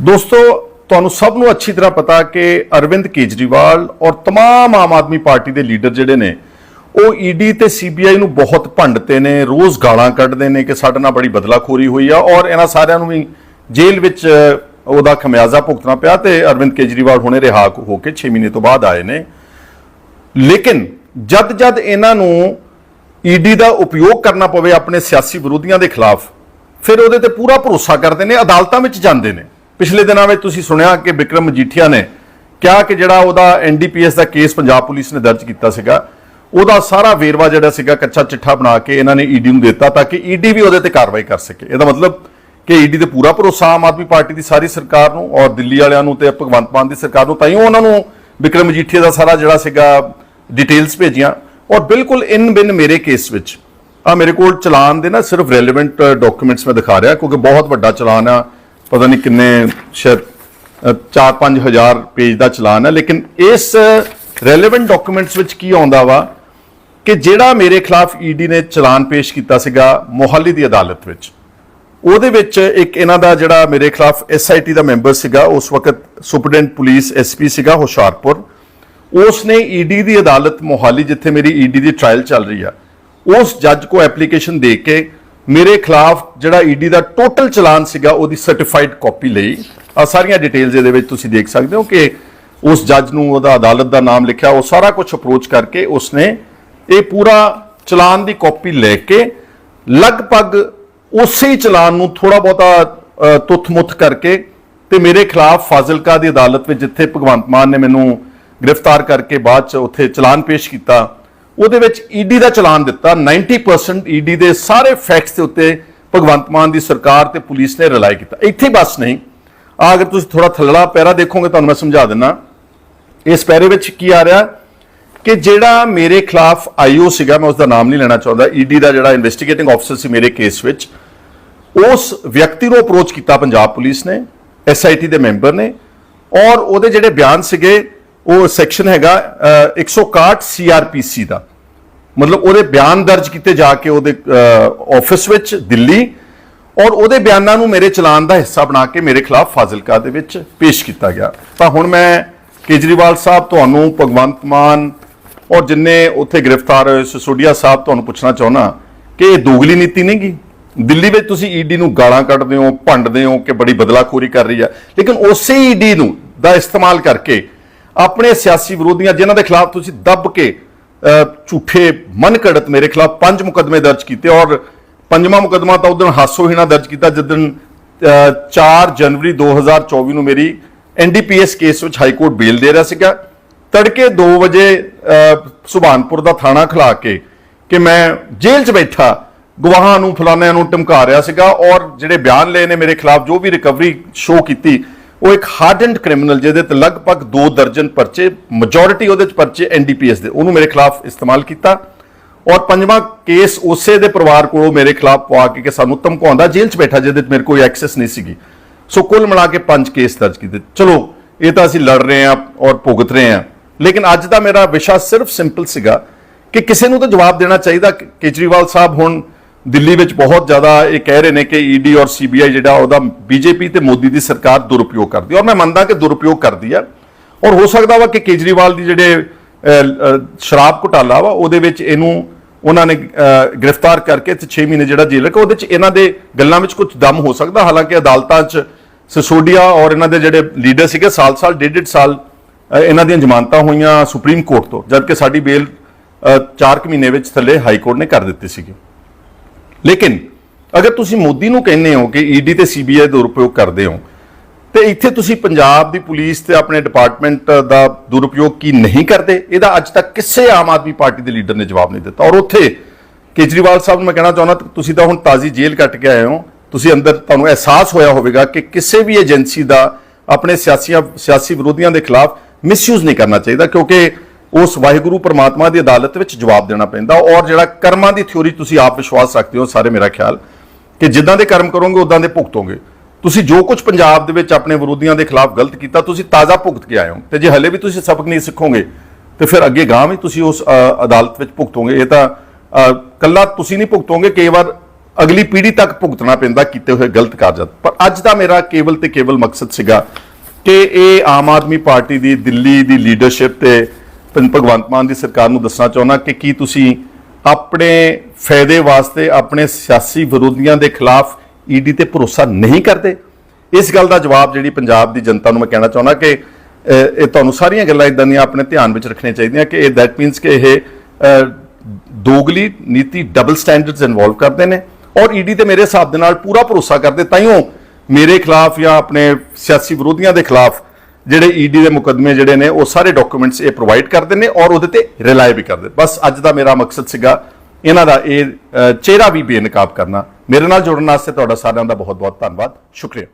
ਦੋਸਤੋ ਤੁਹਾਨੂੰ ਸਭ ਨੂੰ ਅੱਛੀ ਤਰ੍ਹਾਂ ਪਤਾ ਕਿ ਅਰਵਿੰਦ ਕੇਜਰੀਵਾਲ ਔਰ तमाम ਆਮ ਆਦਮੀ ਪਾਰਟੀ ਦੇ ਲੀਡਰ ਜਿਹੜੇ ਨੇ ਉਹ ਈਡੀ ਤੇ ਸੀਬੀਆਈ ਨੂੰ ਬਹੁਤ ਭੰਡਤੇ ਨੇ ਰੋਜ਼ ਗਾਲਾਂ ਕੱਢਦੇ ਨੇ ਕਿ ਸਾਡੇ ਨਾਲ ਬੜੀ ਬਦਲਾਖੋਰੀ ਹੋਈ ਆ ਔਰ ਇਹਨਾਂ ਸਾਰਿਆਂ ਨੂੰ ਵੀ ਜੇਲ੍ਹ ਵਿੱਚ ਉਹਦਾ ਖਮਿਆਜ਼ਾ ਭੁਗਤਣਾ ਪਿਆ ਤੇ ਅਰਵਿੰਦ ਕੇਜਰੀਵਾਲ ਹੁਣੇ ਰਿਹਾ ਹੋ ਕੇ 6 ਮਹੀਨੇ ਤੋਂ ਬਾਅਦ ਆਏ ਨੇ ਲੇਕਿਨ ਜਦ ਜਦ ਇਹਨਾਂ ਨੂੰ ਈਡੀ ਦਾ ਉਪਯੋਗ ਕਰਨਾ ਪਵੇ ਆਪਣੇ ਸਿਆਸੀ ਵਿਰੋਧੀਆਂ ਦੇ ਖਿਲਾਫ ਫਿਰ ਉਹਦੇ ਤੇ ਪੂਰਾ ਭਰੋਸਾ ਕਰਦੇ ਨੇ ਅਦਾਲਤਾਂ ਵਿੱਚ ਜਾਂਦੇ ਨੇ ਪਿਛਲੇ ਦਿਨਾਂ ਵਿੱਚ ਤੁਸੀਂ ਸੁਣਿਆ ਕਿ ਵਿਕਰਮ ਮਜੀਠੀਆ ਨੇ ਕਿਹਾ ਕਿ ਜਿਹੜਾ ਉਹਦਾ ਐਨਡੀਪੀਐਸ ਦਾ ਕੇਸ ਪੰਜਾਬ ਪੁਲਿਸ ਨੇ ਦਰਜ ਕੀਤਾ ਸੀਗਾ, ਉਹਦਾ ਸਾਰਾ ਵੇਰਵਾ ਜਿਹੜਾ ਸੀਗਾ ਕੱਚਾ ਚਿੱਠਾ ਬਣਾ ਕੇ ਇਹਨਾਂ ਨੇ ਈਡੀ ਨੂੰ ਦਿੱਤਾ ਤਾਂ ਕਿ ਈਡੀ ਵੀ ਉਹਦੇ ਤੇ ਕਾਰਵਾਈ ਕਰ ਸਕੇ। ਇਹਦਾ ਮਤਲਬ ਕਿ ਈਡੀ ਤੇ ਪੂਰਾ ਭਰੋਸਾ ਆਮ ਆਦਮੀ ਪਾਰਟੀ ਦੀ ਸਾਰੀ ਸਰਕਾਰ ਨੂੰ ਔਰ ਦਿੱਲੀ ਵਾਲਿਆਂ ਨੂੰ ਤੇ ਭਗਵੰਤ ਮਾਨ ਦੀ ਸਰਕਾਰ ਨੂੰ ਤਾਂ ਹੀ ਉਹਨਾਂ ਨੂੰ ਵਿਕਰਮ ਮਜੀਠੀਆ ਦਾ ਸਾਰਾ ਜਿਹੜਾ ਸੀਗਾ ਡਿਟੇਲਸ ਭੇਜੀਆਂ। ਔਰ ਬਿਲਕੁਲ ਇਨ ਬਿਨ ਮੇਰੇ ਕੇਸ ਵਿੱਚ ਆ ਮੇਰੇ ਕੋਲ ਚਲਾਨ ਦੇ ਨਾ ਸਿਰਫ ਰੈਲੇਵੈਂਟ ਡਾਕੂਮੈਂਟਸ ਮੈਂ ਦਿਖਾ ਰਿਹਾ, ਕਿਉਂਕਿ ਬਹੁਤ ਵੱਡਾ ਚਲਾਨ ਆ। ਪਤਾ ਨਹੀਂ ਕਿੰਨੇ, ਸ਼ਾਇਦ 4-5 ਹਜ਼ਾਰ ਪੇਜ ਦਾ ਚਲਾਨ ਹੈ, ਲੇਕਿਨ ਇਸ ਰੈਲੇਵੈਂਟ ਡਾਕੂਮੈਂਟਸ ਵਿੱਚ ਕੀ ਆਉਂਦਾ ਵਾ ਕਿ ਜਿਹੜਾ ਮੇਰੇ ਖਿਲਾਫ ਈਡੀ ਨੇ ਚਲਾਨ ਪੇਸ਼ ਕੀਤਾ ਸੀਗਾ ਮੋਹਾਲੀ ਦੀ ਅਦਾਲਤ ਵਿੱਚ। ਉਹਦੇ ਵਿੱਚ ਇੱਕ ਇਹਨਾਂ ਦਾ ਜਿਹੜਾ ਮੇਰੇ ਖਿਲਾਫ ਐਸਆਈਟੀ ਦਾ ਮੈਂਬਰ ਸੀਗਾ, ਉਸ ਵਕਤ ਸੁਪਰਡੈਂਟ ਪੁਲਿਸ ਐਸਪੀ ਸੀਗਾ ਹੁਸ਼ਿਆਰਪੁਰ। ਉਸ ਨੇ ਈਡੀ ਦੀ ਅਦਾਲਤ ਮੋਹਾਲੀ, ਜਿੱਥੇ ਮੇਰੀ ਈਡੀ ਦੀ ਟ੍ਰਾਇਲ ਚੱਲ ਰਹੀ ਆ, ਉਸ ਜੱਜ ਕੋ ਐਪਲੀਕੇਸ਼ਨ ਦੇ ਕੇ ਮੇਰੇ ਖਿਲਾਫ ਜਿਹੜਾ ਈਡੀ ਦਾ ਟੋਟਲ ਚਲਾਨ ਸੀਗਾ ਉਹਦੀ ਸਰਟੀਫਾਈਡ ਕਾਪੀ ਲਈ। ਆ ਸਾਰੀਆਂ ਡਿਟੇਲਸ ਇਹਦੇ ਵਿੱਚ ਤੁਸੀਂ ਦੇਖ ਸਕਦੇ ਹੋ ਕਿ ਉਸ ਜੱਜ ਨੂੰ ਉਹਦਾ ਅਦਾਲਤ ਦਾ ਨਾਮ ਲਿਖਿਆ ਉਹ ਸਾਰਾ ਕੁਝ ਅਪਰੋਚ ਕਰਕੇ ਉਸਨੇ ਇਹ ਪੂਰਾ ਚਲਾਨ ਦੀ ਕਾਪੀ ਲੈ ਕੇ ਲਗਭਗ ਉਸੇ ਚਲਾਨ ਨੂੰ ਥੋੜਾ ਬਹੁਤਾ ਅ, ਤੁੱਥ-ਮੁੱਥ ਕਰਕੇ ਤੇ ਮੇਰੇ ਖਿਲਾਫ ਫਾਜ਼ਿਲਕਾ ਦੀ ਅਦਾਲਤ ਵਿੱਚ ਜਿੱਥੇ ਭਗਵੰਤ ਮਾਨ ਨੇ ਮੈਨੂੰ ਗ੍ਰਿਫਤਾਰ ਕਰਕੇ ਬਾਅਦ ਚ ਉੱਥੇ ਚਲਾਨ ਪੇਸ਼ ਕੀਤਾ ਉਹਦੇ ਵਿੱਚ ਈਡੀ ਦਾ ਚਲਾਨ ਦਿੱਤਾ। 90% ਈਡੀ ਦੇ ਸਾਰੇ ਫੈਕਟਸ ਦੇ ਉੱਤੇ ਭਗਵੰਤ ਮਾਨ ਦੀ ਸਰਕਾਰ ਤੇ ਪੁਲਿਸ ਨੇ ਰਿਲਾਈ ਕੀਤਾ। ਇੱਥੇ ਬਸ ਨਹੀਂ। ਆ ਅਗਰ ਤੁਸੀਂ ਥੋੜਾ ਥੱਲੜਾ ਪੈਰਾ ਦੇਖੋਗੇ ਤੁਹਾਨੂੰ ਮੈਂ ਸਮਝਾ ਦਿੰਨਾ। ਇਸ ਪੈਰੇ ਵਿੱਚ ਕੀ ਆ ਰਿਹਾ ਕਿ ਜਿਹੜਾ ਮੇਰੇ ਖਿਲਾਫ ਆਈਓ ਸੀਗਾ ਮੈਂ ਉਸ ਦਾ ਨਾਮ ਨਹੀਂ ਲੈਣਾ ਚਾਹੁੰਦਾ ਈਡੀ ਦਾ ਜਿਹੜਾ ਇਨਵੈਸਟੀਗੇਟਿੰਗ ਆਫੀਸਰ ਸੀ ਮੇਰੇ ਕੇਸ ਵਿੱਚ ਉਸ ਵਿਅਕਤੀ ਨੂੰ ਅਪਰੋਚ ਕੀਤਾ ਪੰਜਾਬ ਪੁਲਿਸ ਨੇ ਐਸਆਈਟੀ ਦੇ ਮੈਂਬਰ ਨੇ ਔਰ ਉਹਦੇ ਜਿਹੜੇ ਬਿਆਨ ਸੀਗੇ ਉਹ ਸੈਕਸ਼ਨ ਹੈਗਾ ਅਹ, 161 ਸੀਆਰਪੀਸੀ ਦਾ। ਮਤਲਬ ਉਹਦੇ ਬਿਆਨ ਦਰਜ ਕੀਤੇ ਜਾ ਕੇ ਉਹਦੇ ਆਫਿਸ ਵਿੱਚ, ਦਿੱਲੀ, ਔਰ ਉਹਦੇ ਬਿਆਨਾਂ ਨੂੰ ਮੇਰੇ ਚਲਾਨ ਦਾ ਹਿੱਸਾ ਬਣਾ ਕੇ ਮੇਰੇ ਖਿਲਾਫ ਫਾਜ਼ਿਲਕਾ ਦੇ ਵਿੱਚ ਪੇਸ਼ ਕੀਤਾ ਗਿਆ। ਤਾਂ ਹੁਣ ਮੈਂ ਕੇਜਰੀਵਾਲ ਸਾਹਿਬ, ਤੁਹਾਨੂੰ ਭਗਵੰਤ ਮਾਨ ਔਰ ਜਿੰਨੇ ਉੱਥੇ ਗ੍ਰਿਫਤਾਰ ਹੋਏ ਸਸੋਡੀਆ ਸਾਹਿਬ, ਤੁਹਾਨੂੰ ਪੁੱਛਣਾ ਚਾਹੁੰਦਾ ਕਿ ਇਹ ਦੋਗਲੀ ਨੀਤੀ ਨਹੀਂ ਗੀ ਦਿੱਲੀ ਵਿੱਚ ਤੁਸੀਂ ਈਡੀ ਨੂੰ ਗਾਲਾਂ ਕੱਢਦੇ ਹੋ, ਭੰਡਦੇ ਹੋ ਕਿ ਬੜੀ ਬਦਲਾਖੋਰੀ ਕਰ ਰਹੀ ਹੈ। ਲੇਕਿਨ ਉਸੇ ਈਡੀ ਨੂੰ ਦਾ ਇਸਤੇਮਾਲ ਕਰਕੇ ਆਪਣੇ ਸਿਆਸੀ ਵਿਰੋਧੀਆਂ, ਜਿਨ੍ਹਾਂ ਦੇ ਖਿਲਾਫ ਤੁਸੀਂ ਦੱਬ ਕੇ ਝੂਠੇ ਮਨਕੜਤ ਮੇਰੇ ਖਿਲਾਫ ਪੰਜ ਮੁਕਦਮੇ ਦਰਜ ਕੀਤੇ ਔਰ ਪੰਜਵਾਂ ਮੁਕਦਮਾ ਤਾਂ ਉਦੋਂ ਹਾਸੋਹੀਣਾ ਦਰਜ ਕੀਤਾ ਜਦੋਂ 4 ਜਨਵਰੀ 2024 ਨੂੰ ਮੇਰੀ ਐਨਡੀਪੀਐਸ ਕੇਸ ਵਿੱਚ ਹਾਈ ਕੋਰਟ ਬੇਲ ਦੇ ਰਿਹਾ ਸੀਗਾ। ਤੜਕੇ 2 ਵਜੇ ਸੁਭਾਨਪੁਰ ਦਾ ਥਾਣਾ ਖਲਾ ਕੇ ਕਿ ਮੈਂ ਜੇਲ੍ਹ 'ਚ ਬੈਠਾ, ਗਵਾਹਾਂ ਨੂੰ, ਫਲਾਣਿਆਂ ਨੂੰ ਟਮਕਾ ਰਿਹਾ ਸੀਗਾ ਔਰ ਜਿਹੜੇ ਬਿਆਨ ਲਏ ਨੇ ਮੇਰੇ ਖਿਲਾਫ ਜੋ ਵੀ ਰਿਕਵਰੀ ਸ਼ੋ ਕੀਤੀ ਉਹ ਇੱਕ ਹਾਰਡੈਂਡ ਕ੍ਰਿਮੀਨਲ ਜਿਹਦੇ ਤੇ ਲਗਭਗ 2 ਦਰਜਨ ਪਰਚੇ ਮੈਜੋਰਿਟੀ ਉਹਦੇ ਚ ਪਰਚੇ ਐਨਡੀਪੀਐਸ ਦੇ। ਉਹਨੂੰ ਮੇਰੇ ਖਿਲਾਫ ਇਸਤੇਮਾਲ ਕੀਤਾ ਔਰ ਪੰਜਵਾਂ ਕੇਸ ਉਸੇ ਦੇ ਪਰਿਵਾਰ ਕੋਲੋਂ ਮੇਰੇ ਖਿਲਾਫ ਪਵਾ ਕੇ ਕਿ ਸਾਨੂੰ ਧਮਕਾਉਂਦਾ, ਜੇਲ੍ਹ 'ਚ ਬੈਠਾ ਜਿਹਦੇ 'ਚ ਮੇਰੇ ਕੋਈ ਐਕਸੈਸ ਨਹੀਂ ਸੀਗੀ। ਸੋ ਕੁੱਲ ਮਿਲਾ ਕੇ ਪੰਜ ਕੇਸ ਦਰਜ ਕੀਤੇ। ਚਲੋ, ਇਹ ਤਾਂ ਅਸੀਂ ਲੜ ਰਹੇ ਹਾਂ ਔਰ ਭੁਗਤ ਰਹੇ ਹਾਂ। ਲੇਕਿਨ ਅੱਜ ਦਾ ਮੇਰਾ ਵਿਸ਼ਾ ਸਿਰਫ ਸਿੰਪਲ ਸੀਗਾ ਕਿ ਕਿਸੇ ਨੂੰ ਤਾਂ ਜਵਾਬ ਦੇਣਾ ਚਾਹੀਦਾ, ਕੇਜਰੀਵਾਲ ਸਾਹਿਬ ਹੁਣ ਦਿੱਲੀ ਵਿੱਚ ਬਹੁਤ ਜ਼ਿਆਦਾ ਇਹ ਕਹਿ ਰਹੇ ਨੇ ਕਿ ਈਡੀ ਔਰ ਸੀਬੀਆਈ ਜਿਹੜਾ ਉਹਦਾ ਬੀਜੇਪੀ ਤੇ ਮੋਦੀ ਦੀ ਸਰਕਾਰ ਦੁਰਉਪਯੋਗ ਕਰਦੀ ਔਰ ਮੈਂ ਮੰਨਦਾ ਕਿ ਦੁਰਉਪਯੋਗ ਕਰਦੀ ਹੈ। ਔਰ ਹੋ ਸਕਦਾ ਵਾ ਕਿ ਕੇਜਰੀਵਾਲ ਦੀ ਜਿਹੜੇ ਸ਼ਰਾਬ ਘੁਟਾਲਾ ਵਾ, ਉਹਦੇ ਵਿੱਚ ਇਹਨੂੰ ਉਹਨਾਂ ਨੇ ਗ੍ਰਿਫਤਾਰ ਕਰਕੇ ਤੇ 6 ਮਹੀਨੇ ਜਿਹੜਾ ਜੇਲ੍ਹ ਰੱਖਿਆ ਉਹਦੇ ਚ ਇਹਨਾਂ ਦੇ ਗੱਲਾਂ ਵਿੱਚ ਕੁਝ ਦਮ ਹੋ ਸਕਦਾ। ਹਾਲਾਂਕਿ ਅਦਾਲਤਾਂ 'ਚ ਸਸੋਡੀਆ ਔਰ ਇਹਨਾਂ ਦੇ ਜਿਹੜੇ ਲੀਡਰ ਸੀਗੇ ਸਾਲ-ਸਾਲ ਡੇਢ ਡੇਢ ਸਾਲ ਇਹਨਾਂ ਦੀਆਂ ਜ਼ਮਾਨਤਾਂ ਹੋਈਆਂ ਸੁਪਰੀਮ ਕੋਰਟ ਤੋਂ, ਜਦਕਿ ਸਾਡੀ ਬੇਲ 4 ਮਹੀਨੇ ਵਿੱਚ ਥੱਲੇ ਹਾਈ ਕੋਰਟ ਨੇ ਕਰ ਦਿੱਤੀ ਸੀਗੀ। ਲੇਕਿਨ ਅਗਰ ਤੁਸੀਂ ਮੋਦੀ ਨੂੰ ਕਹਿੰਦੇ ਹੋ ਕਿ ਈਡੀ ਤੇ ਸੀਬੀਆਈ ਦੁਰਉਪਯੋਗ ਕਰਦੇ ਹੋ, ਤੇ ਇੱਥੇ ਤੁਸੀਂ ਪੰਜਾਬ ਦੀ ਪੁਲਿਸ ਤੇ ਆਪਣੇ ਡਿਪਾਰਟਮੈਂਟ ਦਾ ਦੁਰਉਪਯੋਗ ਕੀ ਨਹੀਂ ਕਰਦੇ? ਇਹਦਾ ਅੱਜ ਤੱਕ ਕਿਸੇ ਆਮ ਆਦਮੀ ਪਾਰਟੀ ਦੇ ਲੀਡਰ ਨੇ ਜਵਾਬ ਨਹੀਂ ਦਿੱਤਾ। ਔਰ ਉੱਥੇ ਕੇਜਰੀਵਾਲ ਸਾਹਿਬ ਨੂੰ ਮੈਂ ਕਹਿਣਾ ਚਾਹੁੰਦਾ, ਤੁਸੀਂ ਤਾਂ ਹੁਣ ਤਾਜ਼ੀ ਜੇਲ੍ਹ ਕੱਟ ਕੇ ਆਏ ਹੋ। ਤੁਸੀਂ ਅੰਦਰ ਤੁਹਾਨੂੰ ਅਹਿਸਾਸ ਹੋਇਆ ਹੋਵੇਗਾ ਕਿ ਕਿਸੇ ਵੀ ਏਜੰਸੀ ਦਾ ਆਪਣੇ ਸਿਆਸੀਆਂ, ਸਿਆਸੀ ਵਿਰੋਧੀਆਂ ਦੇ ਖਿਲਾਫ ਮਿਸਯੂਜ਼ ਨਹੀਂ ਕਰਨਾ ਚਾਹੀਦਾ, ਕਿਉਂਕਿ ਉਸ ਵਾਹਿਗੁਰੂ ਪਰਮਾਤਮਾ ਦੀ ਅਦਾਲਤ ਵਿੱਚ ਜਵਾਬ ਦੇਣਾ ਪੈਂਦਾ। ਔਰ ਜਿਹੜਾ ਕਰਮਾਂ ਦੀ ਥਿਉਰੀ ਤੁਸੀਂ ਆਪ ਵਿਸ਼ਵਾਸ ਰੱਖਦੇ ਹੋ ਸਾਰੇ ਮੇਰਾ ਖਿਆਲ ਕਿ ਜਿੱਦਾਂ ਦੇ ਕਰਮ ਕਰੋਗੇ ਉਦਾਂ ਦੇ ਭੁਗਤੋਗੇ ਤੁਸੀਂ ਜੋ ਕੁਝ ਪੰਜਾਬ ਦੇ ਵਿੱਚ ਆਪਣੇ ਵਿਰੋਧੀਆਂ ਦੇ ਖਿਲਾਫ ਗਲਤ ਕੀਤਾ ਤੁਸੀਂ ਤਾਜ਼ਾ ਭੁਗਤ ਕੇ ਆਏ ਹੋ। ਤੇ ਜੇ ਹਲੇ ਵੀ ਤੁਸੀਂ ਸਬਕ ਨਹੀਂ ਸਿੱਖੋਗੇ ਤੇ ਫਿਰ ਅੱਗੇ ਗਾਂ ਵੀ ਤੁਸੀਂ ਉਸ ਅਦਾਲਤ ਵਿੱਚ ਭੁਗਤੋਗੇ ਇਹ ਤਾਂ ਅ, ਕੱਲਾ ਤੁਸੀਂ ਨਹੀਂ ਭੁਗਤੋਗੇ ਕਈ ਵਾਰ ਅਗਲੀ ਪੀੜ੍ਹੀ ਤੱਕ ਭੁਗਤਣਾ ਪੈਂਦਾ ਕੀਤੇ ਹੋਏ ਗਲਤ ਕਾਰਜਾਂ ਪਰ ਅੱਜ ਦਾ ਮੇਰਾ ਕੇਵਲ ਤੇ ਕੇਵਲ ਮਕਸਦ ਸੀਗਾ ਕਿ ਇਹ ਆਮ ਆਦਮੀ ਪਾਰਟੀ ਦੀ ਦਿੱਲੀ ਦੀ ਲੀਡਰਸ਼ਿਪ ਤੇ ਭਗਵੰਤ ਮਾਨ ਦੀ ਸਰਕਾਰ ਨੂੰ ਦੱਸਣਾ ਚਾਹੁੰਦਾ ਕਿ ਕੀ ਤੁਸੀਂ ਆਪਣੇ ਫਾਇਦੇ ਵਾਸਤੇ ਆਪਣੇ ਸਿਆਸੀ ਵਿਰੋਧੀਆਂ ਦੇ ਖਿਲਾਫ ਈਡੀ ਤੇ ਭਰੋਸਾ ਨਹੀਂ ਕਰਦੇ? ਇਸ ਗੱਲ ਦਾ ਜਵਾਬ ਜਿਹੜੀ ਪੰਜਾਬ ਦੀ ਜਨਤਾ ਨੂੰ ਮੈਂ ਕਹਿਣਾ ਚਾਹੁੰਦਾ ਕਿ ਇਹ ਤੁਹਾਨੂੰ ਸਾਰੀਆਂ ਗੱਲਾਂ ਇਦਾਂ ਦੀਆਂ ਆਪਣੇ ਧਿਆਨ ਵਿੱਚ ਰੱਖਣੀਆਂ ਚਾਹੀਦੀਆਂ ਕਿ ਇਹ ਦੈਟ ਮੀਨਸ ਕਿ ਇਹ ਦੋਗਲੀ ਨੀਤੀ ਡਬਲ ਸਟੈਂਡਰਡਸ ਇਨਵੋਲਵ ਕਰਦੇ ਨੇ ਔਰ ਈਡੀ ਤੇ ਮੇਰੇ ਹਿਸਾਬ ਦੇ ਨਾਲ ਪੂਰਾ ਭਰੋਸਾ ਕਰਦੇ, ਤਾਈਓ ਮੇਰੇ ਖਿਲਾਫ ਜਾਂ ਆਪਣੇ ਸਿਆਸੀ ਵਿਰੋਧੀਆਂ ਦੇ ਖਿਲਾਫ ਜਿਹੜੇ ਈਡੀ ਦੇ ਮੁਕੱਦਮੇ ਜਿਹੜੇ ਨੇ, ਉਹ ਸਾਰੇ ਡਾਕੂਮੈਂਟਸ ਇਹ ਪ੍ਰੋਵਾਈਡ ਕਰਦੇ ਨੇ ਔਰ ਉਹਦੇ ਤੇ ਰਿਲਾਈ ਵੀ ਕਰਦੇ ਬਸ ਅੱਜ ਦਾ ਮੇਰਾ ਮਕਸਦ ਸੀਗਾ ਇਹਨਾਂ ਦਾ ਇਹ ਚਿਹਰਾ ਵੀ ਬੇਨਕਾਬ ਕਰਨਾ। ਮੇਰੇ ਨਾਲ ਜੁੜਨ ਵਾਸਤੇ ਤੁਹਾਡਾ ਸਾਰਿਆਂ ਦਾ ਬਹੁਤ ਬਹੁਤ ਧੰਨਵਾਦ। ਸ਼ੁਕਰੀਆ।